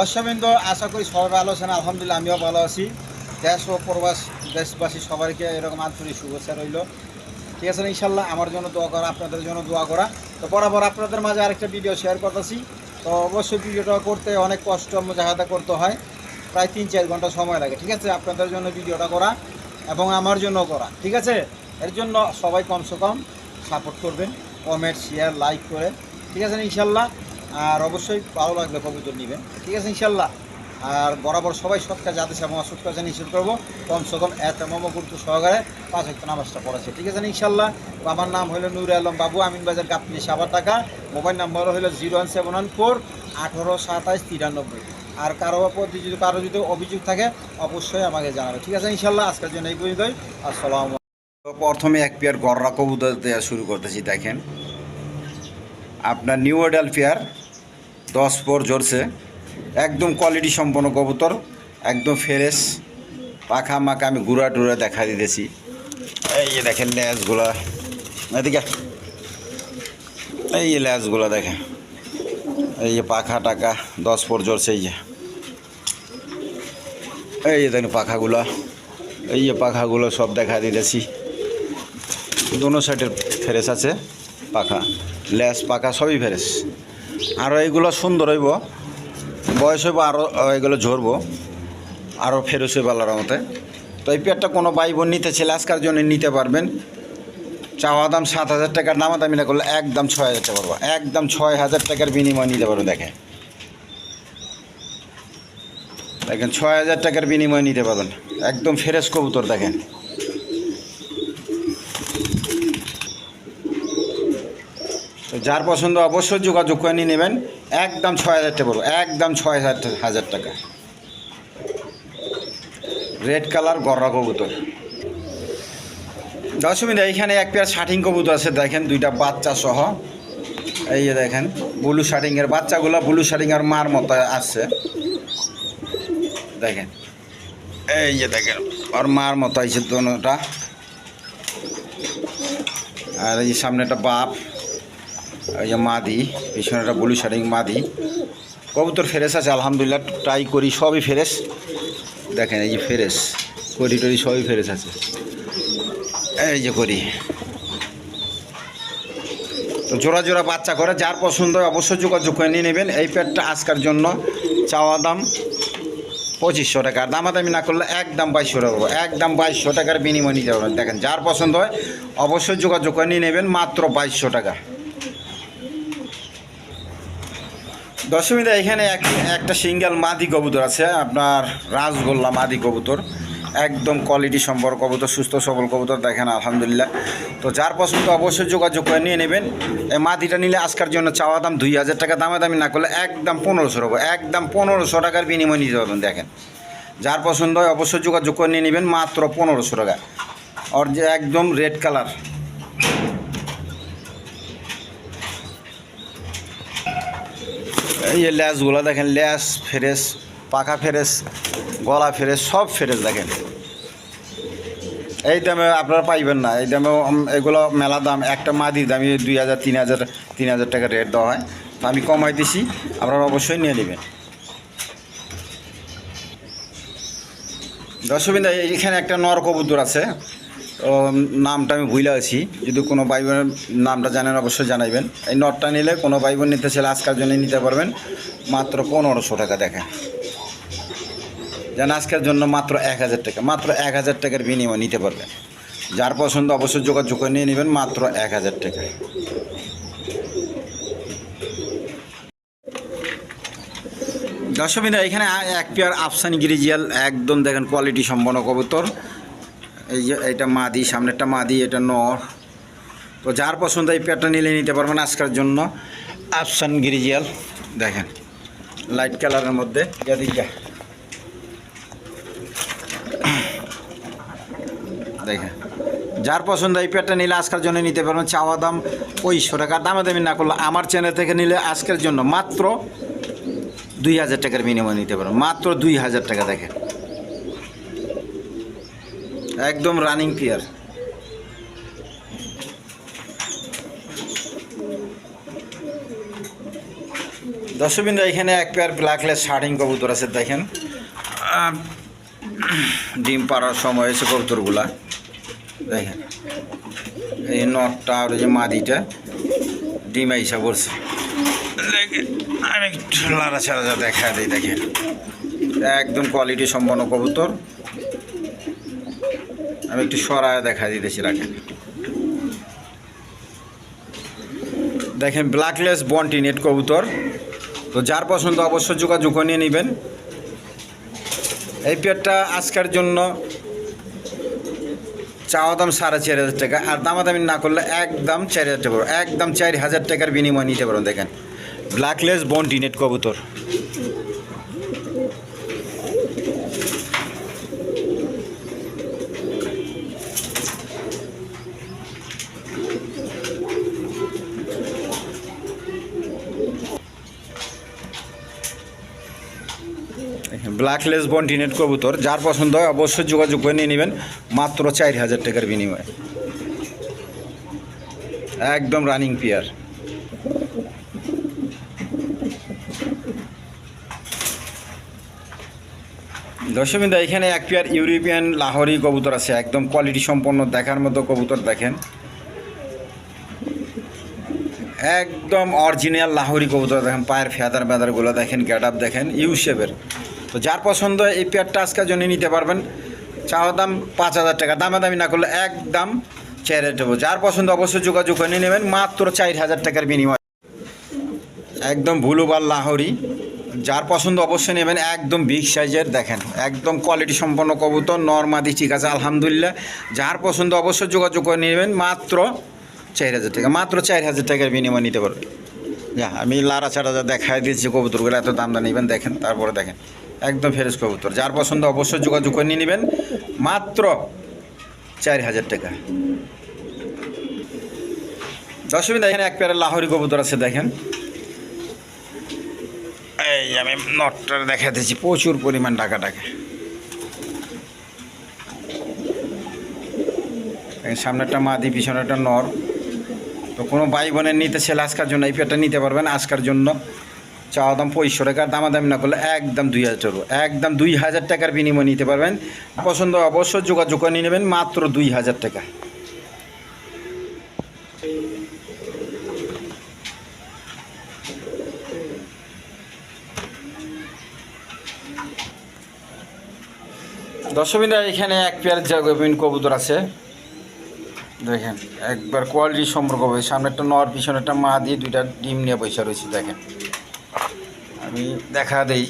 দর্শকবৃন্দ, আশা করি সবাই ভালো আছেন। আলহামদুলিল্লাহ, আমিও ভালো আছি। দেশ ও প্রবাস, দেশবাসী সবাইকে এরকম আন্তরিক শুভেচ্ছা রইল। ঠিক আছে ইনশাল্লাহ আমার জন্য দোয়া করা, আপনাদের জন্য দোয়া করা। তো বরাবর আপনাদের মাঝে আরেকটা ভিডিও শেয়ার করতেছি। তো অবশ্যই ভিডিওটা করতে অনেক কষ্ট, মুজাহাদা করতে হয়। প্রায় তিন, চার ঘণ্টা সময় লাগে, ঠিক আছে? আপনাদের জন্য ভিডিওটা করা এবং আমার জন্য করা, ঠিক আছে? এর জন্য সবাই কমসে কম সাপোর্ট করবেন কমেন্ট শেয়ার লাইক করে। ঠিক আছে ইনশাল্লাহ আর অবশ্যই ভালো লাগলে কবুতর নেবেন। ঠিক আছে, ইনশাল্লাহ। আর বরাবর সবাই সৎ কাজ আদেশ এবং অসৎ কাজে নিষেধ করব। কমসে কম এত মম গুরুত্ব সহকারে পাঁচ একটা নামাজটা পড়েছে। ঠিক আছে, ইনশাল্লাহ। আমার নাম হলো নুর আলম বাবু, আমিন বাজার গাপনি সাবার টাকা। মোবাইল নাম্বার হলো zero one seven one four আঠেরো সাতাশ তিরানব্বই। আর কারও প্রতি যদি কারও যদি অভিযোগ থাকে, অবশ্যই আমাকে জানাবে। ঠিক আছে, ইনশাল্লাহ, আজকের জন্য এই পর্যন্তই। আসসালাম প্রথমে এক পেয়ার গররা কবুতর দেওয়া শুরু করতেছি, দেখেন। আপনার নিউ ওডাল পেয়ার দশ পর জোরছে একদম কোয়ালিটি সম্পন্ন কবুতর, একদম ফ্রেশ পাখা মাখা আমি গুড়া টুড়া দেখা দিতেছি। এই যে দেখেন ল্যাসগুলা এদিকে। এই যে ল্যাসগুলা দেখেন। এই যে পাখা টাকা দশ পর জোরছে এই যে। এই যে দেখেন পাখাগুলা। এই যে পাখাগুলো সব দেখা দিতেছি। দোনো সাইডের ফ্রেশ আছে পাখা। ল্যাস পাখা সবই ফ্রেশ আরও এইগুলো সুন্দর হইব। বয়স হইব আরও এগুলো ঝরবো। আরও ফেরস হইব আল্লাহর মতে তো এই পেয়ারটা কোনো ভাই বোন নিতে ছেলে আজকার জন্য নিতে পারবেন। চাওয়া দাম সাত হাজার টাকার দামাদামি না করলে একদম ছয় হাজার টাকা পারব একদম ছয় হাজার টাকার বিনিময় নিতে পারব, দেখেন। দেখেন, ছয় হাজার টাকার বিনিময় নিতে পারবেন। একদম ফ্রেশ কবুতর, দেখেন। যার পছন্দ অবশ্যই যোগাযোগ করে নিয়ে নেবেন। একদম ছয় হাজার টাকা পড়ব একদম ছয় হাজার টাকা। রেড কালার গররা কবুতর। দশমিনা এইখানে এক পেয়ার শাটিং কবুতর আছে, দেখেন দুইটা বাচ্চা সহ। এই যে দেখেন ব্লু শাটিংয়ের বাচ্চাগুলো ব্লু শাটিংয়ের মার মতো আসছে দেখেন, এই যে দেখেন, ওর মার মতো আইছে দোনোটা। আর এই সামনে একটা বাপ। এই যে মাদি পিছনে একটা ব্লু শাড়ি মাদি। কবুতর ফেরেস আছে, আলহামদুলিল্লাহ, ট্রাই করি, সবই ফেরেস দেখেন, এই যে ফেরেস করি টরি সবই ফেরেস আছে। এই যে করি। তো জোড়া জোড়া বাচ্চা করে, যার পছন্দ হয় অবশ্যই যোগাযোগ করে নিয়ে নেবেন। এই পেটটা আজকার জন্য চাওয়া দাম পঁচিশশো টাকা। দামাদামি না করলে একদম বাইশশো টাকা। একদম বাইশশো টাকার বিনিময় নিতে পারবেন। দেখেন, যার পছন্দ হয় অবশ্যই যোগাযোগ করে নিয়ে নেবেন, মাত্র বাইশশো টাকা। দশমীদা এখানে এক, একটা সিঙ্গেল মাদি কবুতর আছে, আপনার রাজগোল্লা মাদি কবুতর। একদম কোয়ালিটি সম্পর্ক কবুতর, সুস্থ সবল কবুতর, দেখেন আলহামদুলিল্লাহ। তো যার পছন্দ অবশ্যই যোগাযোগ করে নিয়ে নেবেন। এই মাদিটা নিলে আজকের জন্য চাওয়া দাম দুই হাজার টাকা দামে দামি না করলে একদম পনেরোশো টাকা একদম পনেরোশো টাকার বিনিময় নিতে পারবেন, দেখেন। যার পছন্দ হয় অবশ্যই যোগাযোগ করে নিয়ে নেবেন, মাত্র পনেরোশো টাকা। ওর যে একদম রেড কালার এই যে ল্যাসগুলো দেখেন, ল্যাস ফেরেস পাখা ফেরেস গলা ফেরেস সব ফেরেস দেখেন। এই দামে আপনারা পাইবেন না। এই দামে এগুলো মেলা দাম, একটা মাদির দামই দুই হাজার, তিন হাজার তিন হাজার টাকা রেট দেওয়া হয়। তো আমি কমাই দিছি আপনারা অবশ্যই নিয়ে নেবেন। দর্শকবিন্দা এখানে একটা নর কবুতর আছে। নামটা আমি ভুলে আছি। যদি কোনো ভাই বোনের নামটা জানেন, অবশ্যই জানাইবেন। এই নটটা নিলে কোনো ভাই বোন নিতে চাইলে আজকের জন্য নিতে পারবেন। মাত্র পনেরোশো টাকা, দেখেন। যেন আজকের জন্য মাত্র এক হাজার টাকা, মাত্র এক হাজার টাকার বিনিময় নিতে পারবেন। যার পছন্দ, অবশ্যই যোগাযোগ করে নিয়ে নেবেন, মাত্র এক হাজার টাকা দর্শকবিন্দা এখানে এক পেয়ার আফসানি গিরিজিয়াল, একদম দেখেন কোয়ালিটি সম্পন্ন কবুতর। এই যে এটা মাদি, সামনেরটা মাদি, এটা নর। তো যার পছন্দ এই পেয়ারটা নিলে নিতে পারবেন আজকের জন্য। আফসান গিরিজিয়াল দেখেন, লাইট কালারের মধ্যে। এদিকে দেখেন, যার পছন্দ এই পেয়ারটা নিলে আজকের জন্য নিতে পারবেন চাওয়া দাম পঁয়ষট্টি টাকা। দামে দামি না করলে আমার চ্যানেল থেকে নিলে আজকের জন্য মাত্র দুই হাজার টাকার বিনিময় নিতে পারবেন। মাত্র দুই হাজার টাকা দেখেন। একদম রানিং পেয়ার দর্শকবিন্দু, এখানে এক পেয়ার ব্ল্যাকলেস শার্টিং কবুতর আছে, দেখেন। ডিম পাড়ার সময় এসে কবুতরগুলা। দেখেন, এই নটটা আর যে মাদিটা, ডিম আইসা পড়ছে। দেখেন আমি একটু লাড়া ছাড়া দেখা দিই দেখেন। একদম কোয়ালিটি সম্পন্ন কবুতর। আমি একটু সরায় দেখা দিতেছি, রাখেন। দেখেন ব্ল্যাকলেস বন্টি নেট কবুতর। তো যার পছন্দ অবশ্যই যোগাযোগ নিয়ে নেবেন। এই পেয়ারটা আজকের জন্য চাওয়া দাম সাড়ে চার হাজার টাকা, আর দামাদামি না করলে একদম চার হাজার টাকা, একদম চার হাজার টাকার বিনিময় নিতে পারেন দেখেন। ব্ল্যাকলেস বন্টি নেট কবুতর। ব্ল্যাকলেস বন্টিনেট কবুতর যার পছন্দ হয় অবশ্যই যোগাযোগ করে নিয়ে নেবেন। মাত্র চার হাজার টাকার বিনিময়ে। একদম রানিং পেয়ার দর্শকবিন্দা এখানে এক পেয়ার ইউরোপিয়ান লাহোরি কবুতর আছে। একদম কোয়ালিটি সম্পন্ন দেখার মতো কবুতর দেখেন। একদম অরিজিনাল লাহোরি কবুতর দেখেন। পায়ের ফেদার বেদারগুলো দেখেন গ্যাট আপ দেখেন। ইউ শেপের তো যার পছন্দ এই পেয়ারটা আজকের জন্য নিতে পারবেন। চাওয়া দাম পাঁচ হাজার টাকা। দামাদামি না করলে একদম হাজার টাকা যার পছন্দ অবশ্যই যোগাযোগ করে নিয়ে নেবেন। মাত্র চার হাজার টাকার বিনিময়। একদম ভুলুবার লাহোরি। যার পছন্দ অবশ্যই নেবেন একদম বিগ সাইজের। দেখেন, একদম কোয়ালিটি সম্পন্ন কবুতর, নর্মাদি, ঠিক আছে, আলহামদুলিল্লাহ। যার পছন্দ অবশ্যই যোগাযোগ করে নেবেন। মাত্র চার হাজার টাকা। মাত্র চার হাজার টাকার বিনিময় নিতে পারবেন। যা, আমি লারা ছাড়া যা দেখাই দিয়েছি কবুতরগুলো, এত দাম দাম নেবেন, দেখেন, তারপরে দেখেন। একদম ফ্রেশ কবুতর। যার পছন্দ অবশ্যই যোগাযোগ করে নিয়ে নেবেন। মাত্র চার হাজার টাকা। দশমিন এখানে এক পেয়ারের লাহোরি কবুতর আছে, দেখেন। এই আমি নটটা দেখা দিচ্ছি, প্রচুর পরিমাণ টাকা টাকা সামনেরটা মাদি, পিছনেরটা নর। তো কোনো ভাই বোনের নিতে ছেলে আজকার জন্য এই পেয়ারটা নিতে পারবেন, আজকার জন্য। চাওয়া দাম পঁয়ষট্টি টাকার দামাদামি না করলে একদম দুই হাজার টাকা একদম দুই হাজার টাকার বিনিময় নিতে পারবেন। পছন্দ অবশ্যই যোগাযোগ করে নেবেন, মাত্র দুই হাজার টাকা। দর্শকবিন্দা, এখানে এক পেয়ার জাগবিন কবুতর আছে। দেখেন, একবার কোয়ালিটি সম্পর্ক সামনে একটা নর, পিছনে একটা মা দিয়ে দুইটা ডিম নিয়ে পয়সা রয়েছে, দেখেন। আমি দেখা দেই।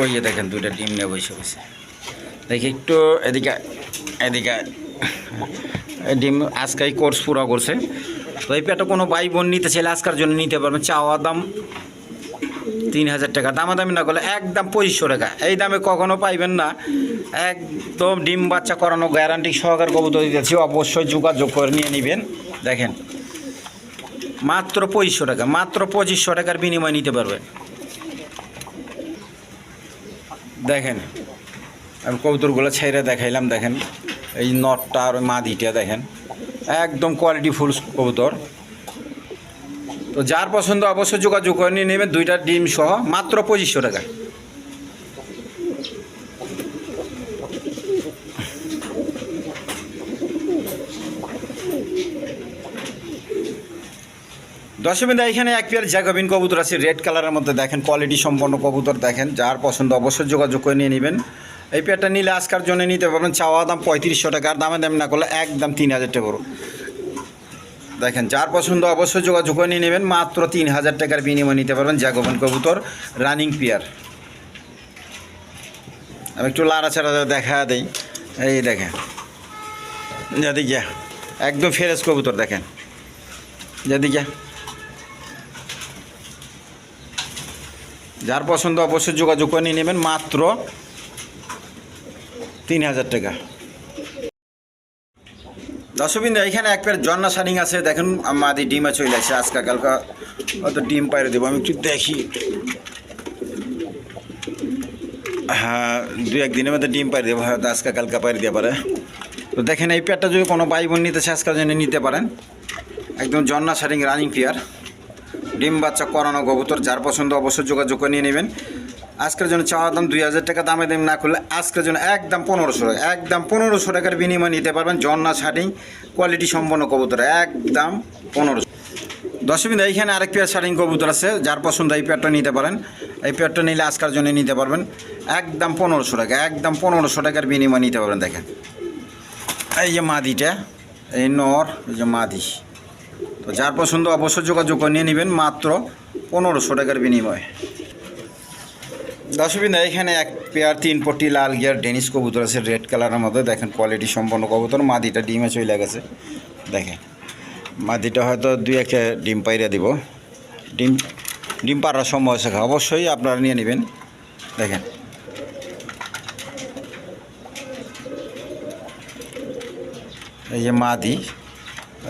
ওই যে দেখেন, দুইটা ডিম নিয়ে বসে বসে। দেখি একটু এদিকে এদিকে। ডিম আজকেই কোর্স পুরো করছে। তো এই পেটা কোনো ভাই বোন নিতে চাইলে আজকার জন্য নিতে পারবেন। চাওয়া দাম তিন হাজার টাকা। দামাদামি না করলে একদম পঁচিশশো টাকা। এই দামে কখনো পাইবেন না। একদম ডিম বাচ্চা করানো গ্যারান্টি সহকার কবুতর দিতেছি। অবশ্যই যোগাযোগ করে নিয়ে নেবেন। দেখেন। মাত্র পঁচিশশো টাকা, মাত্র পঁচিশশো টাকার বিনিময় নিতে পারবেন দেখেন, আমি কবুতরগুলো ছেড়ে দেখাইলাম, দেখেন। এই নটটা আর মাদিটা, দেখেন। একদম কোয়ালিটি ফুল কবুতর। তো যার পছন্দ অবশ্যই যোগাযোগ করে নিয়ে নেবেন, দুইটা ডিম সহ, মাত্র পঁচিশশো টাকা। দশমিন এখানে এক পেয়ার জ্যাকবিন কবুতর আছে, রেড কালারের মধ্যে দেখেন কোয়ালিটি সম্পন্ন কবুতর দেখেন, যার পছন্দ অবশ্যই যোগাযোগ করে নিয়ে নেবেন। এই পেয়ারটা নিলে আজকার জন্য নিতে পারবেন, চাওয়া দাম পঁয়ত্রিশশো টাকা, আর দামে দাম না করলে একদম তিন হাজার টাকা দেখেন, যার পছন্দ অবশ্যই যোগাযোগ করে নিয়ে নেবেন, মাত্র তিন হাজার টাকার বিনিময় নিতে পারবেন জাগবন কবুতর রানিং পেয়ার আমি একটু লাড়াচাড়া দেখা দেই, এই দেখেন যেদিকে একদম ফ্রেশ কবুতর দেখেন যেদিকে যার পছন্দ অবশ্যই যোগাযোগ করে নিয়ে নেবেন, মাত্র তিন হাজার টাকা। দর্শকবিন্দু, এখানে এক পেয়ার জন্না শাড়িং আছে। দেখেন, আমাদের ডিমে চলে আসে। আজকা, কালকা হয়তো ডিম পাইরে দেবো। আমি একটু দেখি। হ্যাঁ দু একদিনের মধ্যে ডিম পাইরে দেবো। হয়তো আজকা, কালকা পাইরে দিয়ে পারে। তো দেখেন, এই পেয়ারটা যদি কোনো ভাই বোন নিতে চায় আজকের জন্য নিতে পারেন। একদম জন্না শাড়িং রানিং পেয়ার ডিম বাচ্চা করানো কবুতর, যার পছন্দ অবশ্যই যোগাযোগ করে নিয়ে নেবেন। আজকের জন্য চাওয়া দাম দুই হাজার টাকা, দামে দাম না করলে আজকের জন্য একদম পনেরোশো টাকা, একদম পনেরোশো টাকার বিনিময় নিতে পারবেন জন্না শাড়িং, কোয়ালিটি সম্পন্ন কবুতর, একদম পনেরোশো দশমিন এইখানে আরেক পেয়ার শাড়িং কবুতর আছে, যার পছন্দ এই পেয়ারটা নিতে পারেন। এই পেয়ারটা নিলে আজকের জন্য নিতে পারবেন একদম পনেরোশো টাকা, একদম পনেরোশো টাকার বিনিময় নিতে পারবেন, দেখেন। এই যে মাদিটা, এই নর, এই যে মাদি। তো যার পছন্দ অবশ্যই যোগাযোগ নিয়ে নেবেন মাত্র পনেরোশো টাকার বিনিময়ে। দশবিন এখানে এক পেয়ার তিন পট্টি লাল গিয়ার ডেনিস কবুতর আছে রেড কালারের মধ্যে। দেখেন কোয়ালিটি সম্পন্ন কবুতর, মাদিটা ডিমে চলে গেছে। দেখেন, মাদিটা হয়তো দুই একে ডিম পাইরে দিব। ডিম ডিম পাড়ার সময় আছে। অবশ্যই আপনারা নিয়ে নেবেন। দেখেন। এই যে মাদি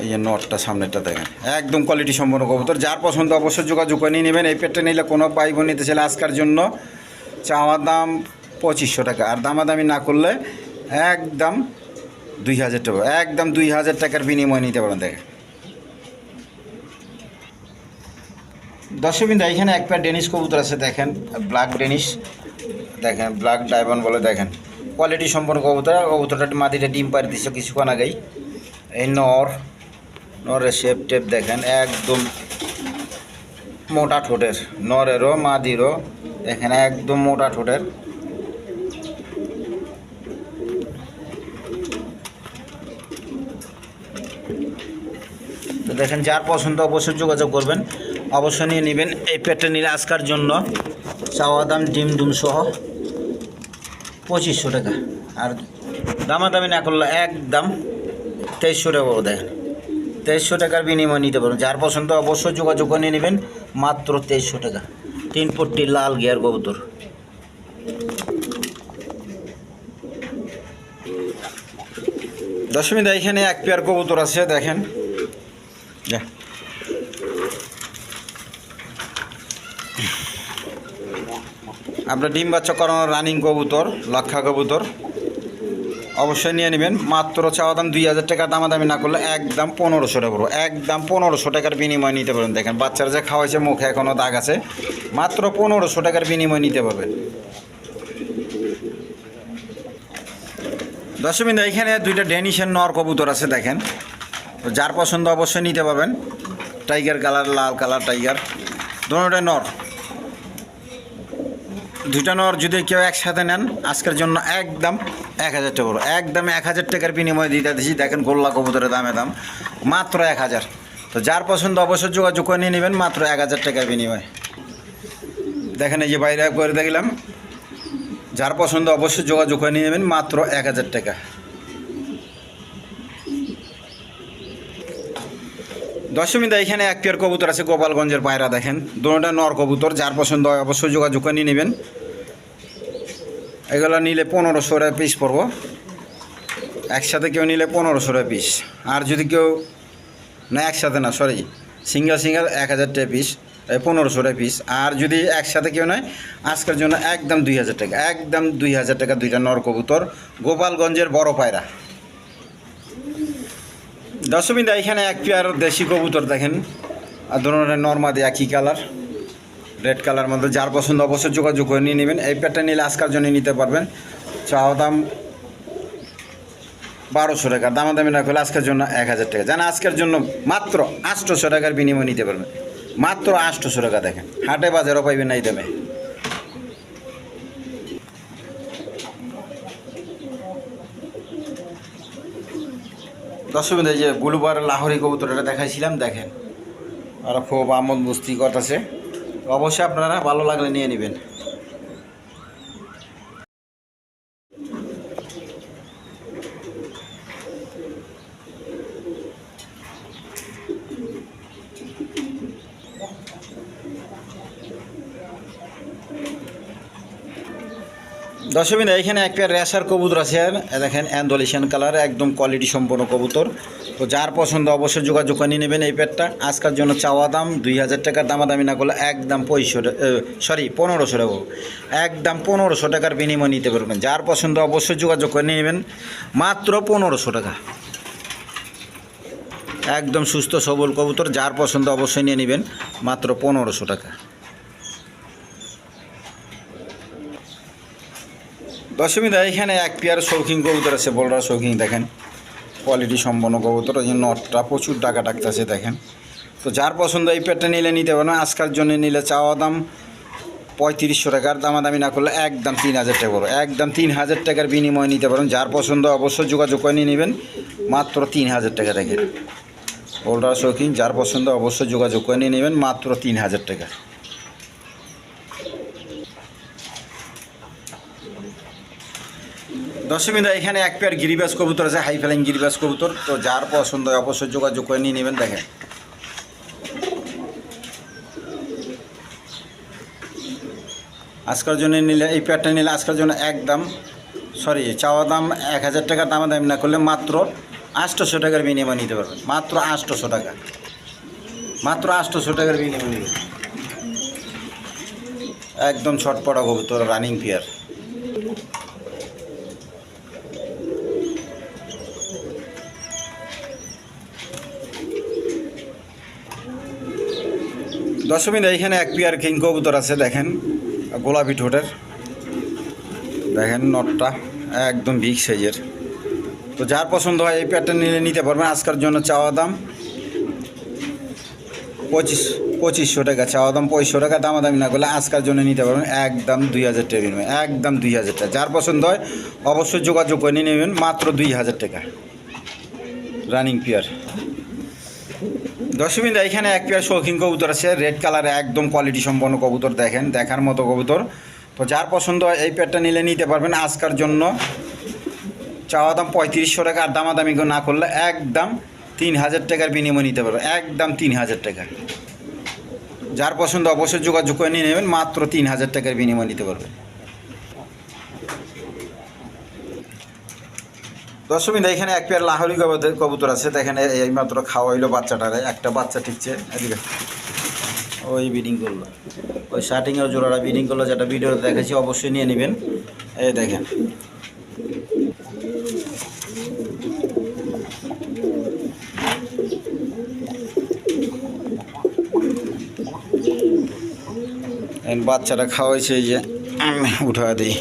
এই নটটা সামনেটা দেখেন। একদম কোয়ালিটি সম্পন্ন কবুতর। যার পছন্দ অবশ্যই যোগাযোগ করে নিয়ে নেবেন। এই পেটটা নিলে কোনো পাই বোন নিতে চাইলে আজকার জন্য চাওয়ার দাম পঁচিশশো টাকা। আর দামাদামি না করলে একদম দুই হাজার টাকা, একদম দুই হাজার টাকার বিনিময় নিতে পারেন দেখেন। দর্শকবিন্দু এখানে এক প্যার ডেনিস কবুতর আছে, দেখেন। ব্ল্যাক ডেনিস দেখেন, ব্ল্যাক ডায়মন্ড বলে, দেখেন। কোয়ালিটি সম্পন্ন কবুতর। কবুতরটা মাটিটা ডিম পাড়ি দিচ্ছে কিছুক্ষণ আগেই। এই নর নরের শেপ টেপ দেখেন, একদম মোটা ঠোঁটের। নরেরও, মাদিরও, দেখেন একদম মোটা ঠোঁটের। তো দেখেন, যার পছন্দ অবশ্যই যোগাযোগ করবেন। অবশ্যই নিয়ে নেবেন। এই পেটটা নিলে আজকার জন্য চাওয়া দাম, ডিম ডুম সহ পঁচিশশো টাকা। আর দামাদামি না করলে একদম তেইশশো টাকা দেখেন তেইশশো টাকার বিনিময় নিতে পারবেন যার পছন্দ অবশ্যই যোগাযোগ করে নেবেন। মাত্র তেইশশো টাকা। তিন পট্টি লাল গিয়ার কবুতর। দশমীদা এখানে এক পেয়ার কবুতর আছে, দেখেন। যা। আপনার ডিম বাচ্চা করানোর রানিং কবুতর, লক্ষা কবুতর। অবশ্যই নিয়ে নেবেন। মাত্র চাওয়া দাম দুই হাজার টাকা, দামাদামি না করলে একদম পনেরোশো টাকা পড়ব। একদম পনেরোশো টাকার বিনিময় নিতে পারবেন। দেখেন, বাচ্চারা যে খাওয়াইছে, মুখে এখনও দাগ আছে। মাত্র পনেরোশো টাকার বিনিময় নিতে পারবেন দশমিন এখানে দুইটা ডেনিশের নর কবুতর আছে, দেখেন। যার পছন্দ অবশ্যই নিতে পারবেন। টাইগার কালার, লাল কালার টাইগার। দুটোটাই নর। দুইটা নর যদি কেউ একসাথে নেন, আজকের জন্য একদম এক হাজার টাকা একদম এক হাজার টাকার বিনিময়ে দিতে দিচ্ছি দেখেন গোল্লা কবুতরের দামে দাম। মাত্র এক হাজার। তো যার পছন্দ অবশ্যই যোগাযোগ করে নিয়ে নেবেন, মাত্র এক হাজার টাকার বিনিময়ে। দেখেন এই যে বাইরে করে দেখলাম। যার পছন্দ অবশ্যই যোগাযোগ করে নিয়ে নেবেন, মাত্র এক হাজার টাকা। দশমীদা এখানে এক পেয়ার কবুতর আছে গোপালগঞ্জের পায়রা, দেখেন। দুটোটা নর কবুতর, যার পছন্দ হয় অবশ্যই যোগাযোগ করে নিয়ে নেবেন। এগুলো নিলে পনেরোশো টাকা পিস পড়ব। একসাথে কেউ নিলে পনেরোশো টাকা পিস আর যদি কেউ, না, একসাথে না সরি সিঙ্গেল সিঙ্গেল এক হাজার টাকা পিস পনেরোশো টাকা পিস আর যদি একসাথে কেউ নয়, আজকের জন্য একদম দুই হাজার টাকা, একদম দুই হাজার টাকা দুইটা নর কবুতর গোপালগঞ্জের বড় পায়রা। দশমিদা এখানে এক পেয়ার দেশি কবুতর দেখেন। আর ধরনের নর্মাদি একই কালার রেড কালার মধ্যে যার পছন্দ অবশ্যই যোগাযোগ করে নিয়ে নেবেন। এই পেয়ারটা নিলে আজকের জন্য নিতে পারবেন। চাওয়া দাম বারোশো টাকা, দামাদামি না করলে আজকের জন্য এক হাজার টাকা। জানা আজকের জন্য মাত্র আটশোশো টাকার বিনিময় নিতে পারবেন। মাত্র আটশোশো টাকা দেখেন, হাটে বাজারও পাইবেন এই দামে। এই যে বুলুবার লাহোরি কবুতরটা দেখাইছিলাম, দেখেন। ওরা খুব আমোদ মুস্তি করতেছে। অবশ্যই আপনারা ভালো লাগলে নিয়ে নেবেন। দশমিন এখানে একটা রেশার কবুতর আছে। দেখেন অ্যান্ডোলেশন কালার একদম কোয়ালিটি সম্পন্ন কবুতর। তো যার পছন্দ অবশ্যই যোগাযোগ করে নিয়ে নেবেন এই পেটটা। আজকের জন্য চাওয়া দাম দুই হাজার টাকার দামাদামি না করলে একদম পঁয়ষো সরি পনেরোশো টাকা একদম পনেরোশো টাকার বিনিময় নিতে পারবেন। যার পছন্দ অবশ্যই যোগাযোগ করে নিয়ে নেবেন। মাত্র পনেরোশো টাকা। একদম সুস্থ, সবল কবুতর, যার পছন্দ অবশ্যই নিয়ে নেবেন। মাত্র পনেরোশো টাকা। দশমী দা এখানে এক পেয়ার শৌখিন কবুতর আছে, বলরা শৌখিন, দেখেন। কোয়ালিটি সম্পন্ন কবুতর ওই জন্য নটটা প্রচুর টাকা ডাকতেছে, দেখেন। তো যার পছন্দ এই পেয়ারটা নিলে নিতে পারবেন আজকাল জন্য নিলে চাওয়া দাম পঁয়ত্রিশশো টাকার দামাদামি না করলে একদম তিন হাজার টাকা পড়বে একদম তিন হাজার টাকার বিনিময় নিতে পারেন যার পছন্দ অবশ্যই যোগাযোগ করে নিয়ে নেবেন, মাত্র তিন হাজার টাকা দেখেন। বোল্ডার শৌখিন, যার পছন্দ অবশ্যই যোগাযোগ করে নিয়ে নেবেন, মাত্র তিন হাজার টাকা। দশমিদা এখানে এক পেয়ার গিরিবাস কবুতর আছে হাই ফ্লাইং গিরিবাস কবুতর। তো যার পছন্দ হয় অবশ্যই যোগাযোগ করে নিয়ে নেবেন, দেখেন। আজকের জন্য নিলে, এই পেয়ারটা নিলে আজকের জন্য একদম সরি চাওয়া দাম এক হাজার টাকা দামা দাম না করলে মাত্র আটশোশো টাকার বিনিময় নিতে পারবেন। মাত্র আটশোশো টাকা। মাত্র আটশোশো টাকার বিনিময় নেবেন একদম ছটপটা কবুতর রানিং পেয়ার দশমী এইখানে এক পেয়ার কিং কবুতর আছে, দেখেন, গোলাপি ঠোঁটের। দেখেন, নটটা একদম বিগ সাইজের তো যার পছন্দ হয় এই পেয়ারটা নিলে নিতে পারবেন। আজকের জন্য চাওয়া দাম পঁচিশ, পঁচিশশো টাকা, চাওয়া দাম পঁচিশশো টাকা। দামাদামি না করলে আজকের জন্য নিতে পারবেন একদম দুই হাজার টাকা বিনিময়, একদম দুই হাজার টাকা। যার পছন্দ হয় অবশ্যই যোগাযোগ করে নিয়ে নেবেন, মাত্র দুই হাজার টাকা। রানিং পেয়ার দশমিন্দা এখানে এক পেয়ার শৌখিন কবুতর আছে রেড কালারে একদম কোয়ালিটি সম্পন্ন কবুতর দেখেন, দেখার মতো কবুতর। তো যার পছন্দ হয় এই পেয়ারটা নিলে নিতে পারবেন আজকার জন্য। চাওয়া দাম পঁয়ত্রিশশো টাকা, আর দামাদামি না করলে একদম তিন হাজার টাকার বিনিময় নিতে পারবেন, একদম তিন হাজার টাকা যার পছন্দ অবশ্যই যোগাযোগ করে নিয়ে নেবেন, মাত্র তিন হাজার টাকার বিনিময় নিতে পারবেন। দশমিদা এখানে এক পেয়ার লাহরি কবুতর আছে। দেখেন এই মাত্র খাওয়া হইল বাচ্চাটারে। একটা বাচ্চা ঠিকছে এদিকে। ওই বিডিং করল। ওই শার্টিংয়ের জোড়াটা বিডিং করল, যেটা ভিডিও দেখেছি অবশ্যই নিয়ে নেবেন। এই দেখেন। বাচ্চাটা খাওয়াইছে যে উঠা দিই।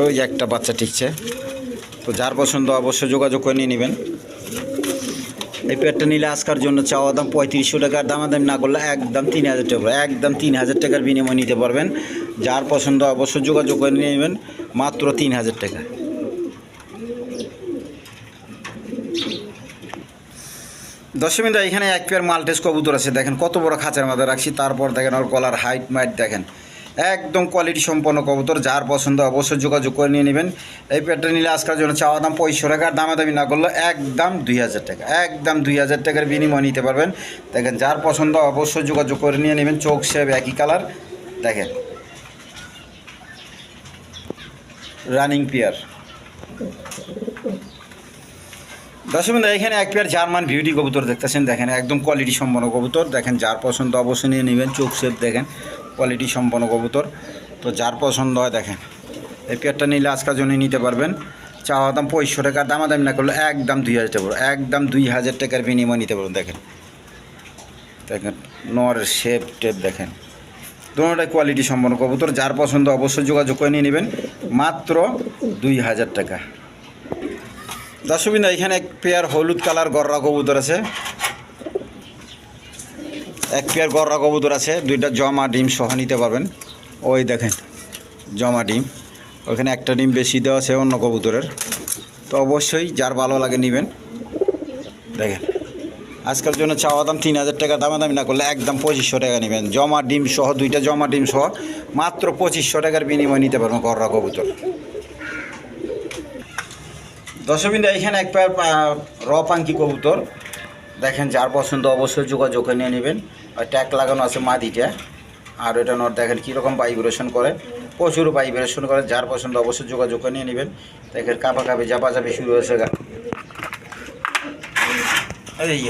ওই যে একটা বাচ্চা ঠিকছে তো যার পছন্দ অবশ্যই যোগাযোগ করে নিয়ে নেবেন। এই পেটটা নিলে আজকার জন্য চাওয়া দাম পঁয়ত্রিশশো টাকার দামাদামি না করলে একদম তিন হাজার টাকা একদম তিন হাজার টাকার বিনিময় নিতে পারবেন। যার পছন্দ অবশ্যই যোগাযোগ করে নিয়ে নেবেন, মাত্র তিন হাজার টাকা। দশমিন্দা এখানে এক পেয়ার মাল্টেস কবুতর আছে, দেখেন কত বড় খাঁচার মধ্যে রাখছি, তারপর দেখেন ওর গলার হাইট মাইট দেখেন। একদম কোয়ালিটি সম্পন্ন কবুতর, যার পছন্দ অবশ্যই যোগাযোগ করে নিয়ে নেবেন। এই পেয়ারটা নিলে আজকের জন্য চাওয়া দাম পঁয়ষট্টি টাকার দামাদামি না করলে একদম দুই হাজার টাকা, একদম দুই হাজার টাকার বিনিময় নিতে পারবেন। দেখেন, যার পছন্দ অবশ্যই যোগাযোগ করে নিয়ে নেবেন, চোখ সেব একই কালার দেখেন। রানিং পেয়ার দশমিন এখানে এক পেয়ার জার্মান বিউটি কবুতর দেখতেছেন। দেখেন, একদম কোয়ালিটি সম্পন্ন কবুতর। দেখেন, যার পছন্দ অবশ্যই নিয়ে নেবেন, চোখ শেপ দেখেন। কোয়ালিটি সম্পন্ন কবুতর। তো যার পছন্দ হয় দেখেন। এই পেয়ারটা নিলে আজকের জন্য নিতে পারবেন। চাওয়া দাম পঁয়ষট্টি টাকার দামাদামি না করলে একদম দুই হাজার টাকা একদম দুই হাজার টাকার বিনিময় নিতে পারবেন, দেখেন। দেখেন নরের শেপ টেপ দেখেন। দুটোটাই কোয়ালিটি সম্পন্ন কবুতর, যার পছন্দ অবশ্যই যোগাযোগ করে নিয়ে নেবেন। মাত্র দুই হাজার টাকা। দশমিনা এখানে এক পেয়ার হলুদ কালার গররা কবুতর আছে। এক পেয়ার গররা কবুতর আছে, দুইটা জমা ডিম সহ নিতে পারবেন। ওই দেখেন, জমা ডিম। ওখানে একটা ডিম বেশি দেওয়া আছে অন্য কবুতরের। তো অবশ্যই যার ভালো লাগে নেবেন। দেখেন, আজকের জন্য চাওয়া দাম তিন হাজার টাকা, দামাদামি না করলে একদম পঁচিশশো টাকা নেবেন। জমা ডিম সহ, দুইটা জমা ডিম সহ মাত্র পঁচিশশো টাকার বিনিময় নিতে পারবেন গররা কবুতর। দশমিন্দা এখানে এক পেয়ার র পাঙ্কি কবুতর। দেখেন যার পছন্দ অবশ্যই যোগাযোগ করে নিয়ে নেবেন। আর ট্যাগ লাগানো আছে মাদিটা। আর এটা নট দেখেন কীরকম ভাইব্রেশন করে। প্রচুর ভাইব্রেশন করে, যার পছন্দ অবশ্যই যোগাযোগ করে নিয়ে নেবেন। দেখেন কাপা কাপি জাপা চাপি শুরু হয়েছে গা। এই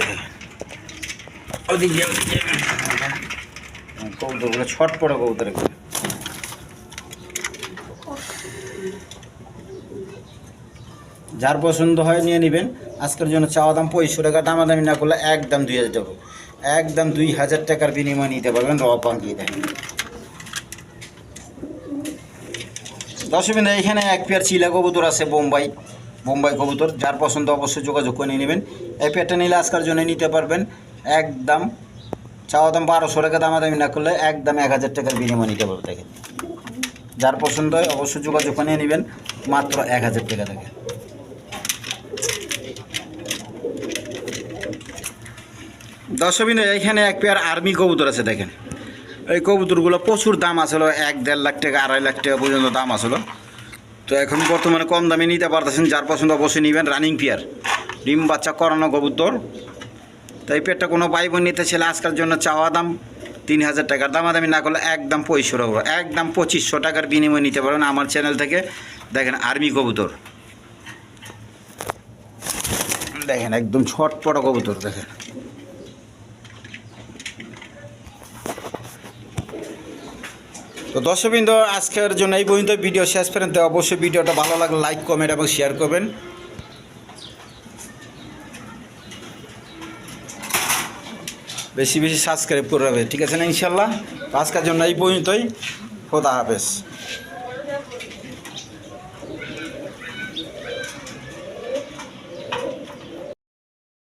ছট পড়ে কবুতরে যার পছন্দ হয় নিয়ে নেবেন। আজকের জন্য চাওয়া দাম পঁয়ষট্টি টাকা, দামাদামি না করলে একদম দুই হাজার টাকা একদম দুই হাজার টাকার বিনিময় নিতে পারবেন র পাঙ্কি দেখেন মিনিট এখানে এক পেয়ার চিলা কবুতর আছে বোম্বাই বোম্বাই কবুতর। যার পছন্দ অবশ্যই যোগাযোগ করে নিয়ে নেবেন। এই পেয়ারটা নিলে আজকের জন্য নিতে পারবেন একদম চাওয়া দাম বারোশো টাকা, দামাদামি না করলে একদম এক হাজার টাকার বিনিময় নিতে পারবে দেখেন, যার পছন্দ হয় অবশ্যই যোগাযোগ করে নিয়ে নেবেন। মাত্র এক হাজার টাকা থেকে। দশমিন এখানে এক পেয়ার আর্মি কবুতর আছে, দেখেন। এই কবুতরগুলো প্রচুর দাম আসলো, এক দেড় লাখ টাকা, আড়াই লাখ টাকা পর্যন্ত দাম আসলো। তো এখন বর্তমানে কম দামে নিতে পারতেছেন, যার পছন্দ অবশ্যই নেবেন রানিং পেয়ার ডিম বাচ্চা করানো কবুতর। তো এই পেয়ারটা কোনো ভাই বোন নিতে ছেলে আজকের জন্য চাওয়া দাম তিন হাজার টাকার। দামাদামি না করলে একদম পঁয়ষট্টি টাকা, একদম পঁচিশশো টাকার বিনিময়ে নিতে পারবেন আমার চ্যানেল থেকে। দেখেন আর্মি কবুতর। দেখেন, একদম ছটপট কবুতর, দেখেন। তো দর্শকবৃন্দ, আজকের জন্য এই পর্যন্ত ভিডিও শেষ পর্যন্ত। অবশ্যই ভিডিওটা ভালো লাগলে লাইক কমেন্ট এবং শেয়ার করবেন। বেশি বেশি সাবস্ক্রাইব করে রাখবে, ঠিক আছে না ইনশাল্লাহ? আজকের জন্য এই পর্যন্তই। খোদা হাফেজ।